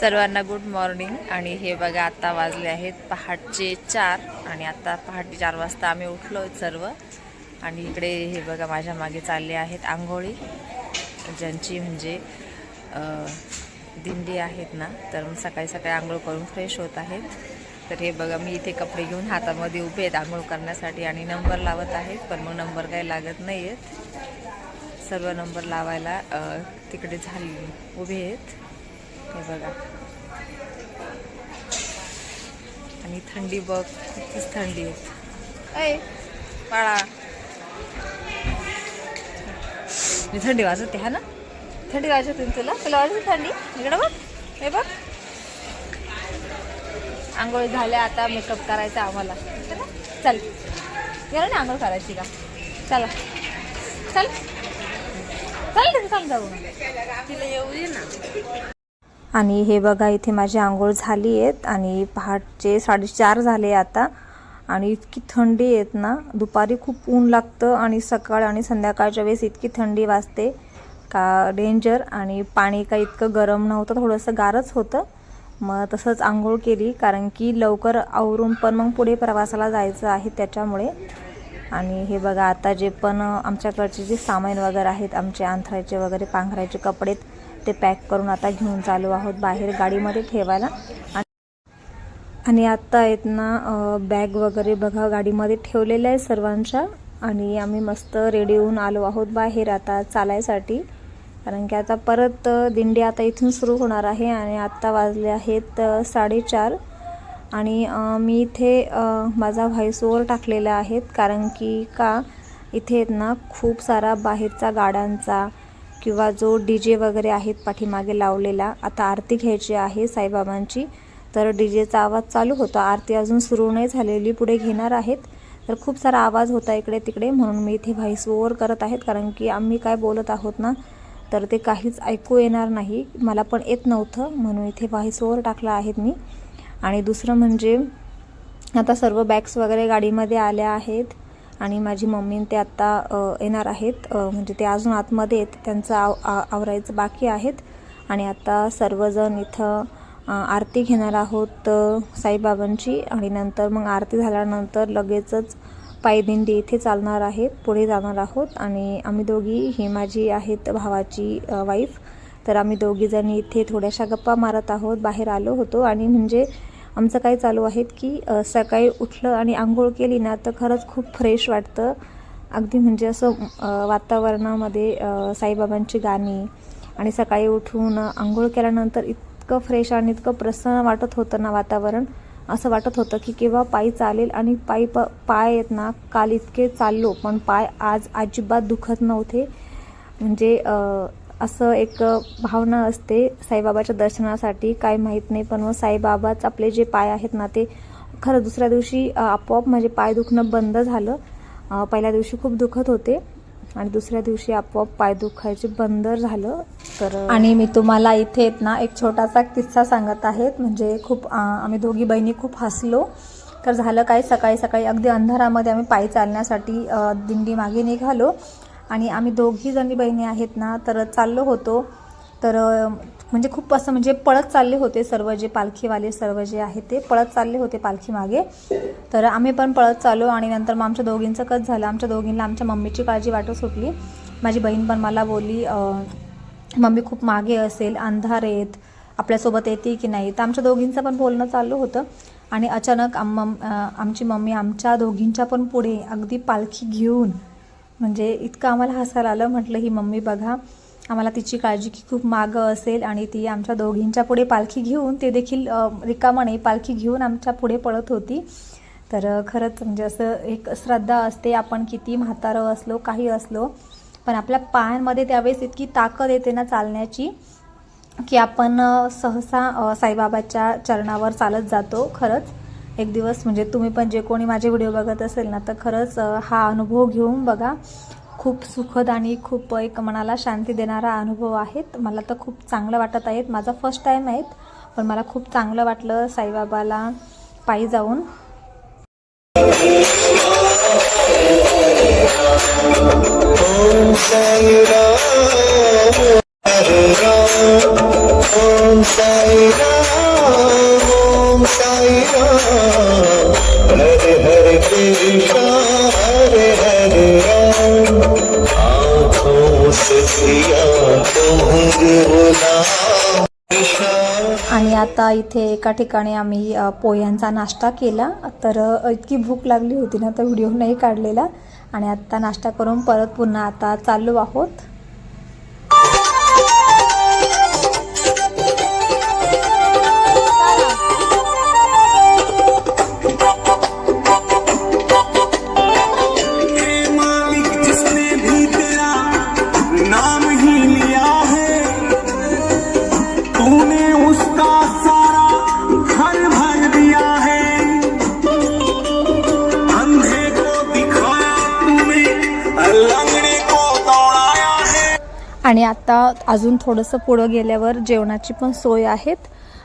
सर्वांना good morning आणि हे बघा आता वाजले आहेत पहाटचे चार आणि आता पहाटे चार वाजता आम्ही उठलो सर्व. आणि इकडे हे बघा माझ्या मागे चालले आहेत आंघोळी ज्यांची म्हणजे दिंडी आहेत ना तर मग सकाळी सकाळी आंघोळ करून फ्रेश होत आहेत. तर हे बघा मी इथे कपडे घेऊन हातामध्ये उभे आहेत आंघोळ करण्यासाठी आणि नंबर लावत आहेत पण मग नंबर काही लागत नाही आहेत सर्व नंबर लावायला तिकडे झाली उभे आहेत. हे बघा. आणि थंडी बघ कितीच थंडी आहे. बाळा. मी थंडी वाजवते हा ना? थंडी वाजवते तुला? तुला वाजते थंडी? इकडं बघ. हे बघ. आंघोळ झाल्या आता मेकअप करायचा आम्हाला. चला, चल. गेलं ना आंघोळ करायची का? चला. चल. चल तिथे जाऊ. तिला येऊ दे ना. आणि हे बघा इथे माझी आंघोळ झाली आहेत आणि पहाटचे साडेचार झाले आता. आणि इतकी थंडी येत ना दुपारी खूप ऊन लागतं आणि सकाळ आणि संध्याकाळच्या वेळेस इतकी थंडी वाजते का डेंजर आणि पाणी काही इतकं गरम नव्हतं थोडंसं गारच होतं. मग तसंच आंघोळ केली कारण की लवकर आवरून पण मग पुढे प्रवासाला जायचं आहे त्याच्यामुळे. आणि हे बघा आता जे पण आमच्याकडचे जे सामान वगैरे आहेत आमचे अंथरायचे वगैरे पांघरायचे कपडे ते पॅक करून आता घेऊन चालू आहोत बाहेर गाडीमध्ये ठेवायला. आणि आणि आत्ता आहेत ना बॅग वगैरे बघा गाडीमध्ये ठेवलेल्या आहे सर्वांच्या. आणि आम्ही मस्त रेडी होऊन आलो आहोत बाहेर आता चालायसाठी. कारण की आता परत दिंडी आता इथून सुरू होणार आहे आणि आत्ता वाजले आहेत साडेचार. आणि मी इथे माझा व्हॉइस ओवर टाकलेला आहेत कारण की का इथे आहेत ना खूप सारा बाहेरचा गाड्यांचा किंवा जो डी जे वगैरे आहेत पाठीमागे लावलेला आता आरती घ्यायची आहे साईबाबांची तर डी जेचा आवाज चालू होता. आरती अजून सुरू नाही झालेली पुढे घेणार आहेत. तर खूप सारा आवाज होता इकडे तिकडे म्हणून मी इथे व्हॉइस ओवर करत आहेत कारण की आम्ही काय बोलत आहोत ना तर ते काहीच ऐकू येणार नाही. मला पण येत नव्हतं म्हणून इथे व्हॉइस ओवर टाकला आहेत मी. आणि दुसरं म्हणजे आता सर्व बॅग्स वगैरे गाडीमध्ये आल्या आहेत. आणि माझी मम्मी ते आत्ता येणार आहेत. म्हणजे ते अजून आतमध्ये आहेत. त्यांचं आव आ- आवरायचं बाकी आहेत. आणि आता सर्वजण इथं आरती घेणार आहोत साईबाबांची. आणि नंतर मग आरती झाल्यानंतर लगेचच पायदिंडी इथे चालणार आहेत. पुढे जाणार आहोत. आणि आम्ही दोघी ही माझी आहेत भावाची वाईफ तर आम्ही दोघीजणी इथे थोड्याशा गप्पा मारत आहोत. बाहेर आलो होतो. आणि म्हणजे आमचं काय चालू आहेत की सकाळी उठलं आणि आंघोळ केली ना तर खरंच खूप फ्रेश वाटतं. अगदी म्हणजे असं वातावरणामध्ये साईबाबांची गाणी आणि सकाळी उठून आंघोळ केल्यानंतर इतकं फ्रेश आणि इतकं प्रसन्न वाटत होतं ना वातावरण. असं वाटत होतं की केव्हा पायी चालेल आणि पायी प पाय आहेत ना काल इतके चाललो पण पाय आज अजिबात दुखत नव्हते. म्हणजे असं एक भावना असते साईबाबाच्या दर्शनासाठी. काय माहीत नाही पण मग साईबाबाच आपले जे पाय आहेत ना ते खरं दुसऱ्या दिवशी आपोआप म्हणजे पाय दुखणं बंद झालं. पहिल्या दिवशी खूप दुखत होते आणि दुसऱ्या दिवशी आपोआप पाय दुखायचे बंद झालं. तर आणि मी तुम्हाला इथे ना एक छोटासा किस्सा सांगत आहेत. म्हणजे खूप आम्ही दोघी बहिणी खूप हसलो. तर झालं काय सकाळी सकाळी अगदी अंधारामध्ये आम्ही पायी चालण्यासाठी दिंडी मागे निघालो. आणि आम्ही दोघी जणी बहिणी आहेत ना तर चाललो होतो. तर म्हणजे खूप असं म्हणजे पळत चालले होते सर्व जे पालखीवाले सर्व जे आहेत ते पळत चालले होते पालखी मागे. तर आम्ही पण पळत चाललो आणि नंतर मग आमच्या दोघींचं कच झालं आमच्या दोघींना आमच्या मम्मीची काळजी वाटत सुटली. माझी बहीण पण मला बोलली मम्मी खूप मागे असेल अंधार आहेत आपल्यासोबत येते की नाही? तर आमच्या दोघींचं पण बोलणं चालू होतं. आणि अचानक आम आमची मम्मी आमच्या दोघींच्या पण पुढे अगदी पालखी घेऊन म्हणजे इतकं आम्हाला हसायला आलं म्हटलं ही मम्मी बघा आम्हाला तिची काळजी की खूप मागं असेल आणि ती आमच्या दोघींच्या पुढे पालखी घेऊन ते देखील रिकामा नाही पालखी घेऊन आमच्या पुढे पळत होती. तर खरंच म्हणजे असं एक श्रद्धा असते आपण किती म्हातारं असलो काही असलो पण आपल्या पायांमध्ये त्यावेळेस इतकी ताकद येते ना चालण्याची की आपण सहसा साईबाबाच्या चरणावर चालत जातो खरंच. एक दिवस म्हणजे तुम्ही पण जे कोणी माझे व्हिडिओ बघत असेल ना तर खरंच हा अनुभव घेऊन बघा. खूप सुखद आणि खूप एक मनाला शांती देणारा अनुभव आहेत. मला तर खूप चांगलं वाटत आहेत. माझा फर्स्ट टाईम आहेत पण मला खूप चांगलं वाटलं साईबाबाला पायी जाऊन. ओम आणि आता इथे एका ठिकाणी आम्ही पोह्यांचा नाश्ता केला. तर इतकी भूक लागली होती ना तर व्हिडिओ नाही काढलेला. आणि आत्ता नाश्ता करून परत पुन्हा आता चाललो आहोत. आणि आता अजून थोडंसं पुढं गेल्यावर जेवणाची पण सोय आहेत.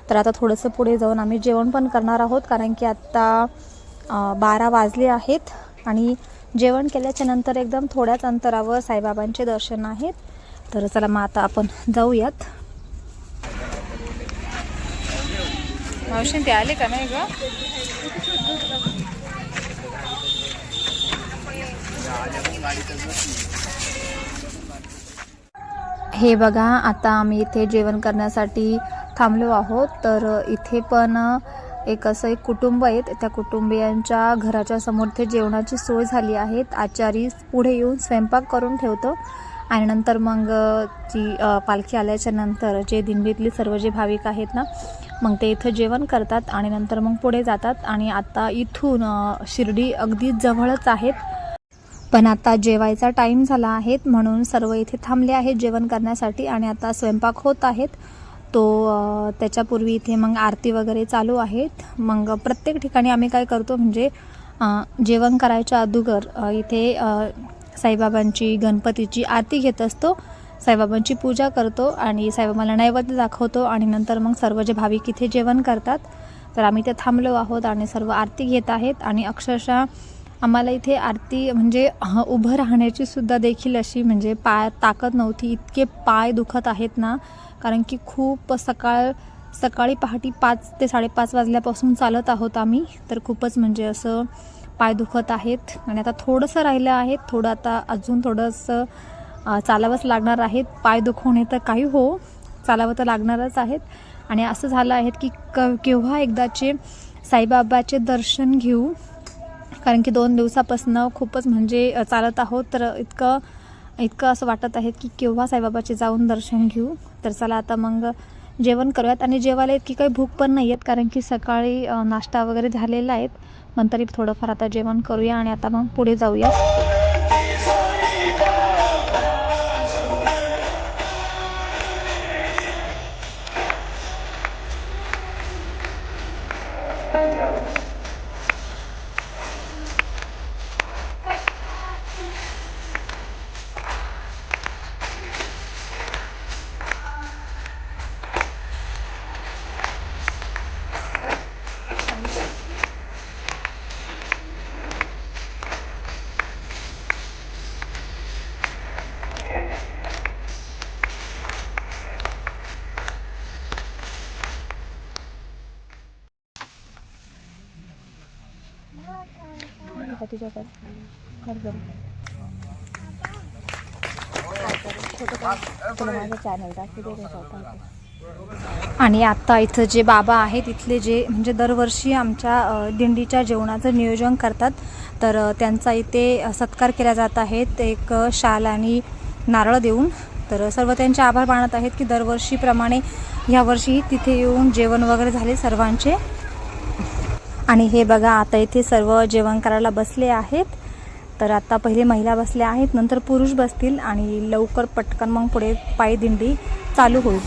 तर आता थोडंसं पुढे जाऊन आम्ही जेवण पण करणार आहोत कारण की आत्ता बारा वाजले आहेत आणि जेवण केल्याच्यानंतर एकदम थोड्याच अंतरावर साईबाबांचे दर्शन आहेत. तर चला मग आता आपण जाऊयात. मावशी ते आले का नाही ग? हे बघा आता आम्ही इथे जेवण करण्यासाठी थांबलो आहोत. तर इथे पण एक असं एक कुटुंब आहेत. त्या कुटुंबियांच्या घराच्या समोर ते जेवणाची सोय झाली आहे. आचारी पुढे येऊन स्वयंपाक करून ठेवतो. आणि नंतर मग जी पालखी आल्याच्यानंतर जे दिंडीतले सर्व जे भाविक आहेत ना मग ते इथं जेवण करतात आणि नंतर मग पुढे जातात. आणि आता इथून शिर्डी अगदी जवळच आहेत. पण आता जेवायचा टाईम झाला आहे म्हणून सर्व इथे थांबले आहेत जेवण करण्यासाठी आणि आता स्वयंपाक होत आहेत. तो त्याच्यापूर्वी इथे मग आरती वगैरे चालू आहेत. मग प्रत्येक ठिकाणी आम्ही काय करतो म्हणजे जेवण करायच्या अगोदर इथे साईबाबांची गणपतीची आरती घेत असतो. साईबाबांची पूजा करतो आणि साईबाबाला नैवेद्य दाखवतो आणि नंतर मग सर्व जे भाविक इथे जेवण करतात. तर आम्ही ते थांबलो आहोत आणि सर्व आरती घेत आहेत आणि अक्षरशः आम्हाला इथे आरती म्हणजे उभं राहण्याची सुद्धा देखील अशी म्हणजे पाय ताकद नव्हती. इतके पाय दुखत आहेत ना कारण की खूप सकाळ सकाळी पहाटे पाच ते साडेपाच वाजल्यापासून चालत आहोत आम्ही. तर खूपच म्हणजे असं पाय दुखत आहेत. आणि आता थोडंसं राहिलं आहे थोडं आता अजून थोडंसं चालावंच लागणार आहेत. पाय दुखवणे तर काही हो चालावं तर लागणारच आहेत. आणि असं झालं आहे की क केव्हा एकदाचे साईबाबाचे दर्शन घेऊ कारण की दोन दिवसापासून खूपच म्हणजे चालत आहोत. तर इतकं इतकं असं वाटत आहे की केव्हा साईबाबाचे जाऊन दर्शन घेऊ? तर चला आता मग जेवण करूयात. आणि जेवायला इतकी काही भूक पण नाही आहेत कारण की सकाळी नाश्ता वगैरे झालेला आहेत नंतर थोडंफार आता जेवण करूया आणि आता मग पुढे जाऊया. आणि आता इथं जे बाबा आहेत इथले जे म्हणजे दरवर्षी आमच्या दिंडीच्या जेवणाचं नियोजन करतात. तर त्यांचा इथे सत्कार केला जात आहेत एक शाल आणि नारळ देऊन. तर सर्व त्यांचे आभार मानत आहेत की दरवर्षीप्रमाणे ह्यावर्षी तिथे येऊन जेवण वगैरे झाले सर्वांचे. आणि हे बघा आता इथे सर्व जेवण करायला बसले आहेत. तर आता पहिले महिला बसल्या आहेत नंतर पुरुष बसतील आणि लवकर पटकन मग पुढे पायदिंडी चालू होईल.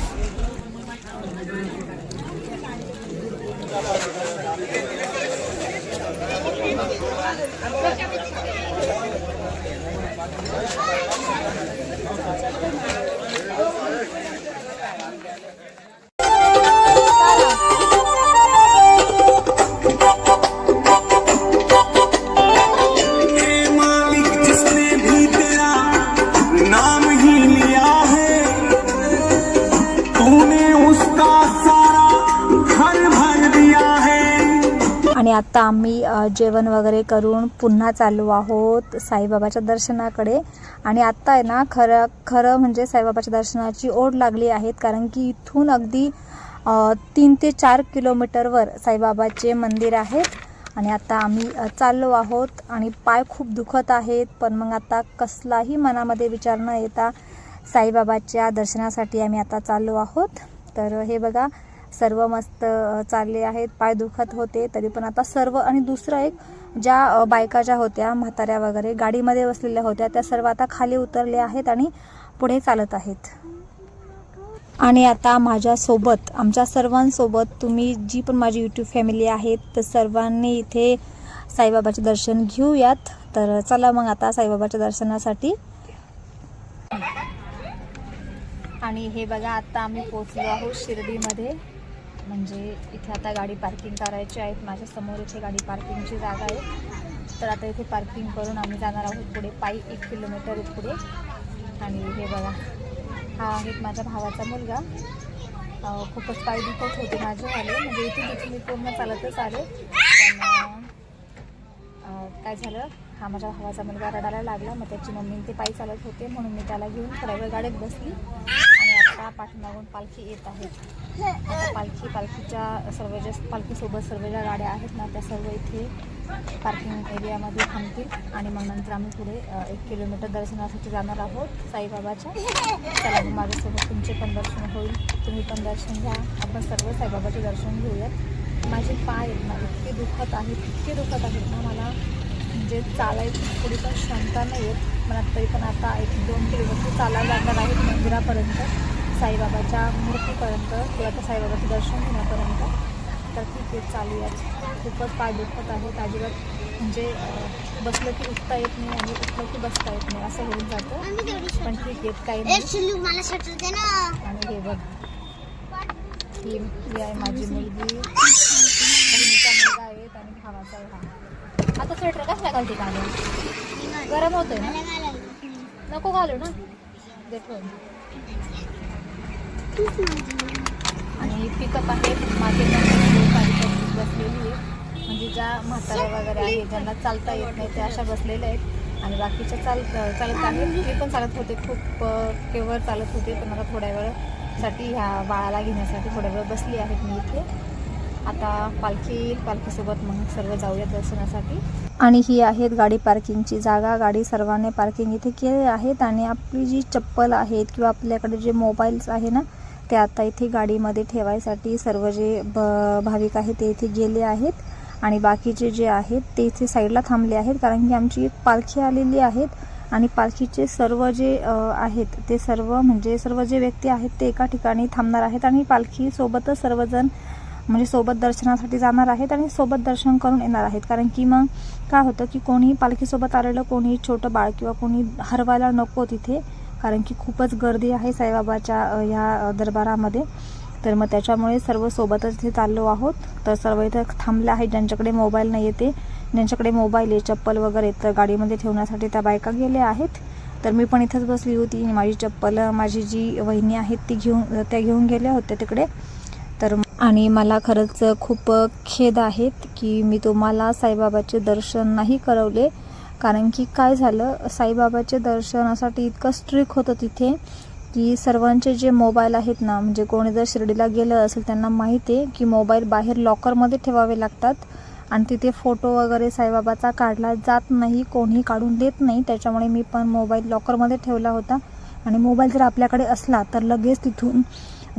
आत्ता आता आम्ही जेवण वगैरे करून पुन्हा चालू आहोत साईबाबाच्या दर्शनाकडे. आणि आत्ता आहे ना खरं खरं म्हणजे साईबाबाच्या दर्शनाची ओढ लागली आहेत कारण की इथून अगदी तीन ते चार किलोमीटरवर साईबाबाचे मंदिर आहेत आणि आता आम्ही चाललो आहोत आणि पाय खूप दुखत आहेत. पण मग आता कसलाही मनामध्ये विचार न येता साईबाबाच्या दर्शनासाठी आम्ही आता चाललो आहोत. तर हे बघा सर्व मस्त चालले आहेत. पाय दुखत होते तरी पण आता सर्व आणि दुसरं एक ज्या बायका ज्या होत्या म्हाताऱ्या वगैरे गाडीमध्ये बसलेल्या होत्या त्या सर्व आता खाली उतरल्या आहेत आणि पुढे चालत आहेत. आणि आता माझ्यासोबत आमच्या सर्वांसोबत तुम्ही जी पण माझी यूट्यूब फॅमिली आहेत तर सर्वांनी इथे साईबाबाचे दर्शन घेऊयात. तर चला मग आता साईबाबाच्या दर्शनासाठी. आणि हे बघा आता आम्ही पोचलो आहोत शिर्डीमध्ये. म्हणजे इथे आता गाडी पार्किंग करायची आहेत माझ्यासमोर इथे गाडी पार्किंगची जागा आहे. तर आता इथे पार्किंग करून आम्ही जाणार आहोत पुढे पायी एक किलोमीटर पुढे. आणि हे बघा हा आहे माझ्या भावाचा मुलगा. खूपच पाय दुखत होते माझे आले म्हणजे इथे तिथे मी पूर्ण चालतच आले. पण काय झालं? हा माझ्या भावाचा मुलगा रडायला लागला. मग त्याची मम्मी ते पायी चालत होते. म्हणून मी त्याला घेऊन थोड्या वेळ गाडीत बसली. आणि आता पाठीमागून पालखी येत आहे. पालखी पालखीच्या सर्व ज्या पालखीसोबत सर्व ज्या गाड्या आहेत ना त्या सर्व इथे पार्किंग एरियामध्ये थांबतील. आणि मग नंतर आम्ही पुढे एक किलोमीटर दर्शनासाठी जाणार आहोत साईबाबाच्या. चला मग माझ्यासोबत तुमचे पण दर्शन होईल. तुम्ही पण दर्शन घ्या. आपण सर्व साईबाबाचे दर्शन घेऊयात. माझे पाय आहेत ना इतके दुखत आहेत इतके दुखत आहेत ना मला. म्हणजे चालायची थोडी पण क्षमता नाही आहेत मला तरी पण आता एक दोन किलोमीटर चालायला लागणार आहेत मंदिरापर्यंत. साईबाबाच्या मूर्तीपर्यंत किंवा त्या साईबाबाचं दर्शन घेण्यापर्यंत. तर ठीक आहे. चालूयात खूपच पाय दुखत आहेत अजिबात म्हणजे बसलं की उठता येत नाही आणि उठलं की बसता येत नाही असं होऊन जातं. पण ठीक आहे काही नाही. आणि हे बघ. ही ही आहे माझी मुलगी. बहिणीचा मुलगा आहे आणि भावाचा आहे हा आता स्वेटर कसला घालते. का? गरम होतोय ना? नको घालू ना. दे ठेवून. आणि पिकअप आहे मागे बसलेली आहे म्हणजे ज्या म्हातारा वगैरे आहेत ज्यांना चालता येत नाही त्या अशा बसलेल्या आहेत. आणि बाकीच्या चाल चालत आहेत. ते पण चालत होते खूप केवळ चालत होते पण मला थोड्या वेळासाठी ह्या बाळाला घेण्यासाठी थोड्या वेळ बसली आहेत मी इथे. आता पालखी येईल पालखीसोबत मग सर्व जाऊया दर्शनासाठी. आणि ही आहेत गाडी पार्किंगची जागा. गाडी सर्वांनी पार्किंग इथे केले आहेत. आणि आपली जी चप्पल आहेत किंवा आपल्याकडे जे मोबाईल्स आहे ना ते आता इथे गाडीमध्ये ठेवायसाठी सर्व जे ब भाविक आहेत ते इथे गेले आहेत. आणि बाकीचे जे आहेत ते इथे साईडला थांबले आहेत कारण की आमची एक पालखी आलेली आहेत. आणि पालखीचे सर्व जे आहेत ते सर्व म्हणजे सर्व जे व्यक्ती आहेत ते एका ठिकाणी थांबणार आहेत. आणि पालखीसोबतच सर्वजण म्हणजे सोबत दर्शनासाठी जाणार आहेत आणि सोबत दर्शन करून येणार आहेत. कारण की मग काय होतं की कोणी पालखीसोबत आलेलं कोणी छोटं बाळ किंवा कोणी हरवायला नको तिथे. कारण की खूपच गर्दी आहे साईबाबाच्या ह्या दरबारामध्ये. तर मग त्याच्यामुळे सर्व सोबतच इथे चाललो आहोत. तर सर्व इथे थांबले आहेत. ज्यांच्याकडे मोबाईल नाही येते ज्यांच्याकडे मोबाईल आहे चप्पल वगैरे तर गाडीमध्ये ठेवण्यासाठी त्या बायका गेल्या आहेत. तर मी पण इथंच बसली होती. माझी चप्पल माझी जी वहिनी आहेत ती घेऊन त्या घेऊन गेल्या होत्या तिकडे. तर आणि मला खरंच खूप खेद आहेत की मी तुम्हाला साईबाबाचे दर्शन नाही करवले. कारण की काय झालं साईबाबाचे दर्शनासाठी इतकं स्ट्रिक होतं तिथे की सर्वांचे जे मोबाईल आहेत ना म्हणजे कोणी जर शिर्डीला गेलं असेल त्यांना माहिती आहे की मोबाईल बाहेर लॉकरमध्ये ठेवावे लागतात आणि तिथे फोटो वगैरे साईबाबाचा काढला जात नाही कोणीही काढून देत नाही. त्याच्यामुळे मी पण मोबाईल लॉकरमध्ये ठेवला होता. आणि मोबाईल जर आपल्याकडे असला तर लगेच तिथून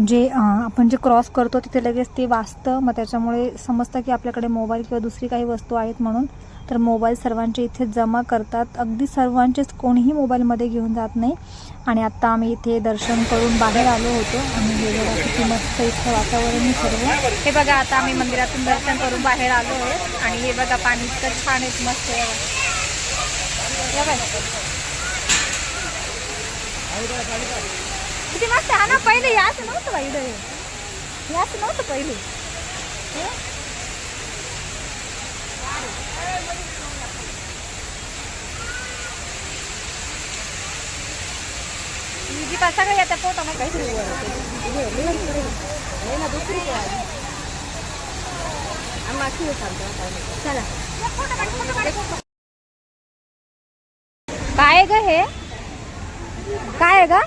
जे आपण जे क्रॉस करतो तिथे लगेच ते वाचतं. मग त्याच्यामुळे समजतं की आपल्याकडे मोबाईल किंवा दुसरी काही वस्तू आहेत म्हणून. तर मोबाईल सर्वांचे इथे जमा करतात. अगदी सर्वांचेच कोणीही मोबाईलमध्ये घेऊन जात नाही. आणि आत्ता आम्ही इथे दर्शन करून बाहेर आलो होतो. आणि हे बघा किती मस्त इथं वातावरण सर्व. हे बघा आता आम्ही मंदिरातून दर्शन करून बाहेर आलो आहे. आणि हे बघा पाणी इतकं छान आहे मस्त किती मस्त हा ना पहिले याच नव्हतं पहिले याच नव्हतं पहिले. सगळे येत्या काहीतरी चला. काय ग हे? काय आहे ग?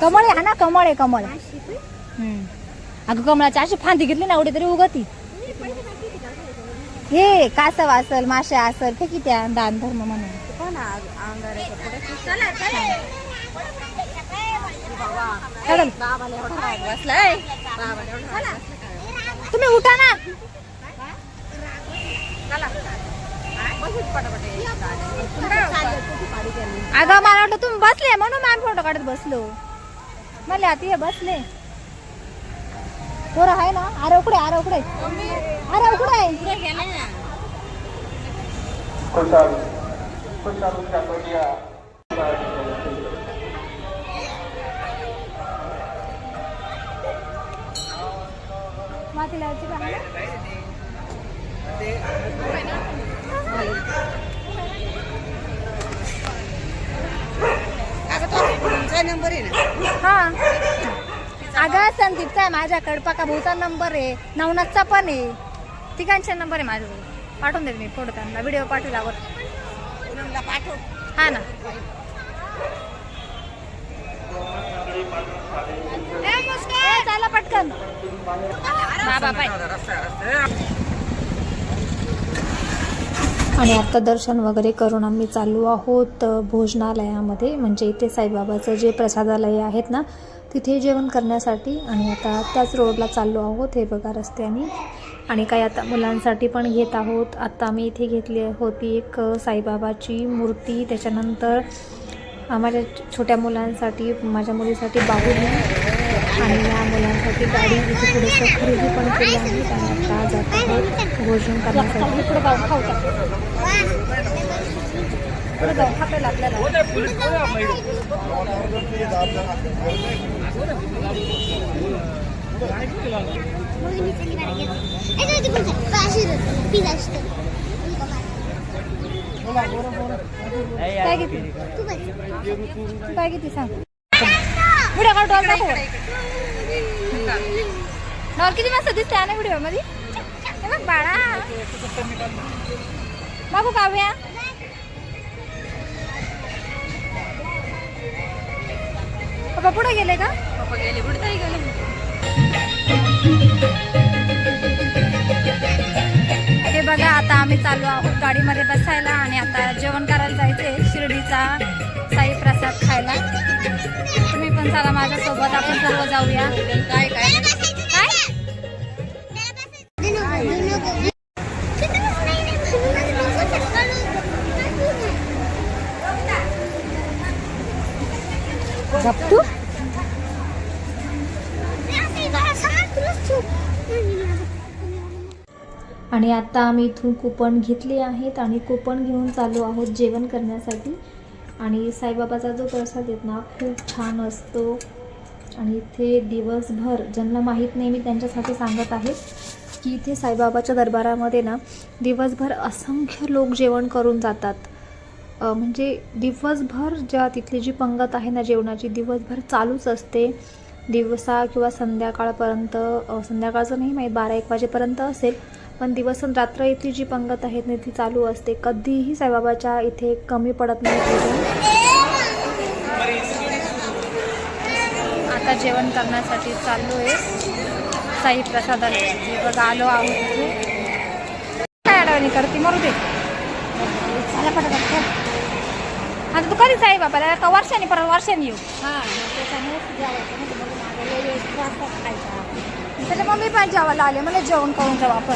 कमळ आहे हा ना कमळ आहे कमळ. हम्म. अगं कमळाची अशी फांदी घेतली ना एवढी तरी उगती. हे कासव असल माशा असल ते किती? दान धर्म म्हणून. चल. तुम्ही उठा ना. अगं मला वाटलं तुम्ही बसले म्हणून आम्ही फोटो काढत बसलो. म्हणले आता हे बसले. पोरं आहे ना? अरे उकडे अरे उकडे अरे उकडे माती लावायची का हा. अगं संदीपचा आहे माझ्याकडे. पका भाऊचा नंबर आहे. नवनाथचा पण आहे. तिघांचा नंबर आहे माझ्याकडे पाठवून देते मी फोटो त्यांना. व्हिडिओ पाठवल्यावर हा ना. चला पटकन. बाबा बाय. आणि आता दर्शन वगैरे करून आम्ही चालू आहोत भोजनालयामध्ये. म्हणजे इथे साईबाबाचं जे प्रसादालय आहेत ना तिथे जेवण करण्यासाठी आणि आता त्याच रोडला चाललो आहोत. हे बघा रस्त्याने. आणि काही आता मुलांसाठी पण घेत आहोत. आत्ता आम्ही इथे घेतली होती एक साईबाबाची मूर्ती. त्याच्यानंतर माझ्या छोट्या मुलांसाठी माझ्या मुलीसाठी बाहुली. आणि या मुलांसाठी गाडी इथे थोडंसं खरेदी पण केली आहे. आणि आता जात आहोत. भोजन करण्यासाठी. पुढे जाऊन खाऊ का पुढे जाऊन खापेल आपल्याला. काय किती तू काय किती सांग. व्हिडिओ काढ डॉल दाखव. डॉल किती मस्त दिसते ना व्हिडिओमध्ये? बघ बाळा. बघू काव्या. पप्पा पुढे गेले का? पप्पा गेले पुढे गेले. बघा आता आम्ही चालू आहोत गाडीमध्ये बसायला आणि आता जेवण करायला जायचंय शिर्डीचा साई प्रसाद खायला. तुम्ही पण चला माझ्यासोबत आपण सर्व जाऊया. काय काय? आणि आता आम्ही इथून कुपन घेतले आहेत आणि कुपन घेऊन चालू आहोत जेवण करण्यासाठी. आणि साईबाबाचा जो प्रसाद येत ना खूप छान असतो. आणि इथे दिवसभर ज्यांना माहीत नाही मी त्यांच्यासाठी सांगत आहे की इथे साईबाबाच्या दरबारामध्ये ना दिवसभर असंख्य लोक जेवण करून जातात. म्हणजे दिवसभर ज्या तिथली जी पंगत आहे ना जेवणाची दिवसभर चालूच असते. दिवसा किंवा संध्याकाळपर्यंत संध्याकाळचं नाही माहीत बारा एक वाजेपर्यंत असेल. पण दिवस आणि रात्र इथली जी पंगत आहे ना ती चालू असते. कधीही साईबाबाच्या इथे कमी पडत नाही आता जेवण करण्यासाठी चाललो आहे साई प्रसादाला. हे बघा आलो आहोत काय अडवणी करते? मरू दे. आता तू कधीच आहे बाबा का वर्षाने परत वर्षाने येऊ. त्याच्या मम्मी पण जेवायला आले. मला जेवण करून जाऊ आपण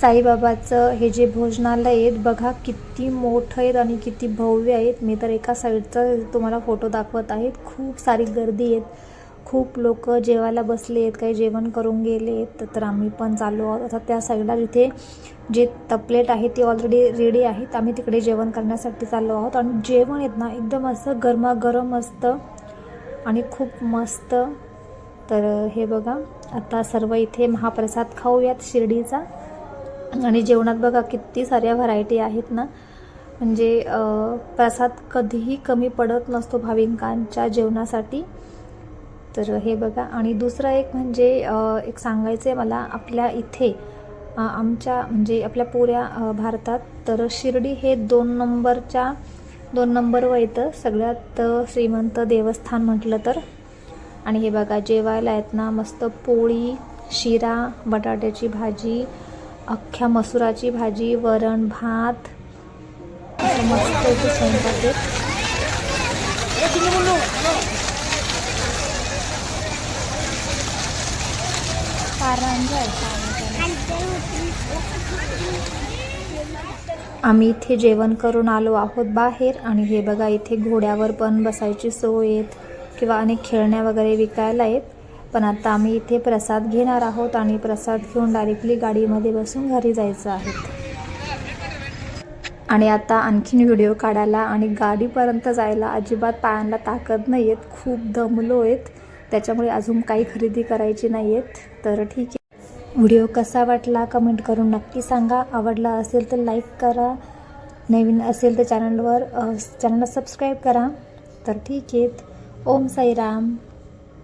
साईबाबाचं हे जे भोजनालय आहेत बघा किती मोठं आहेत आणि किती भव्य आहेत. मी तर एका साईडचा तुम्हाला फोटो दाखवत आहेत खूप सारी गर्दी आहेत. खूप लोक जेवायला बसले आहेत काही जेवण करून गेले आहेत. तर आम्ही पण चाललो आहोत. आता त्या साईडला जिथे जे तपलेट आहे ते ऑलरेडी रेडी आहेत. आम्ही तिकडे जेवण करण्यासाठी चाललो आहोत. आणि जेवण आहेत ना एकदम असं गरमागरम असतं आणि खूप मस्त. तर हे बघा. आता सर्व इथे महाप्रसाद खाऊयात शिर्डीचा. आणि जेवणात बघा किती साऱ्या व्हरायटी आहेत ना. म्हणजे प्रसाद कधीही कमी पडत नसतो भाविकांच्या जेवणासाठी. तर हे बघा. आणि दुसरं एक म्हणजे एक सांगायचं आहे मला आपल्या इथे आमच्या म्हणजे आपल्या पुऱ्या भारतात तर शिर्डी हे दोन नंबरच्या दोन नंबरवर येतं सगळ्यात श्रीमंत देवस्थान म्हटलं तर. आणि हे बघा जेवायला आहेत ना मस्त पोळी शिरा बटाट्याची भाजी अख्ख्या मसुराची भाजी वरण भात. असं मस्त इथे स्वयंपाक आम्ही इथे जेवण करून आलो आहोत बाहेर आणि हे बघा इथे घोड्यावर पण बसायची सोय आहेत किंवा अनेक खेळण्या वगैरे विकायला आहेत. पण आता आम्ही इथे प्रसाद घेणार आहोत आणि प्रसाद घेऊन डायरेक्टली गाडीमध्ये बसून घरी जायचं आहे. आणि आता आणखीन व्हिडिओ काढायला आणि गाडीपर्यंत जायला अजिबात पायांना ताकद नाही आहेत खूप दमलो आहेत. त्याच्यामुळे अजून काही खरेदी करायची नाही आहेत तर ठीक आहे. व्हिडिओ कसा वाटला कमेंट करून नक्की सांगा. आवडला असेल तर लाईक करा. नवीन असेल तर चॅनलवर चॅनलला सबस्क्राईब करा. तर ठीक आहे. ओम साईराम.